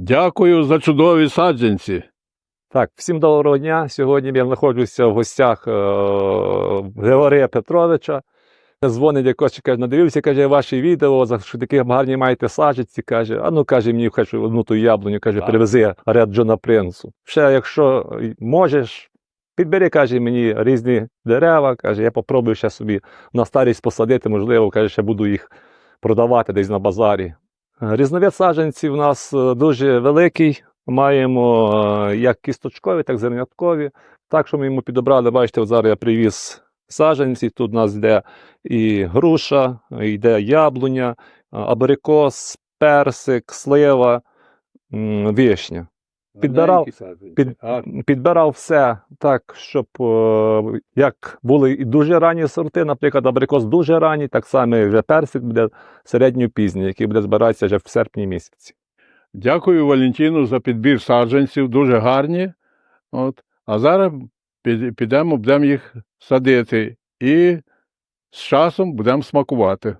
Дякую за чудові саджанці. Так, всім доброго дня. Сьогодні я знаходжуся в гостях е, Григорія Петровича. Дзвонить якось каже, надивився, каже, ваші відео, за що такі гарні маєте саджанці. Каже, а ну каже, мені хоч одну ту яблуню, каже, привези ряд Джона Принцу. Ще якщо можеш, підбери, каже, мені різні дерева. Каже, я попробую ще собі на старість посадити, можливо, каже, ще буду їх продавати десь на базарі. Е, Різновид саджанців у нас е, дуже великий. Маємо е, як кісточкові, так і зерняткові. Так, що ми йому підобрали, бачите, от зараз я привіз саджанці. Тут у нас йде і груша, йде яблуня, абрикос, персик, слива, вишня. Підбирав- Під, підбирав все так, щоб е, як були і дуже ранні сорти, наприклад, абрикос дуже ранній, так само вже персик буде середньо-пізній, який буде збиратися вже в серпні місяці. Дякую Валентину за підбір саджанців, дуже гарні. От. А зараз підемо, будемо їх садити і з часом будемо смакувати.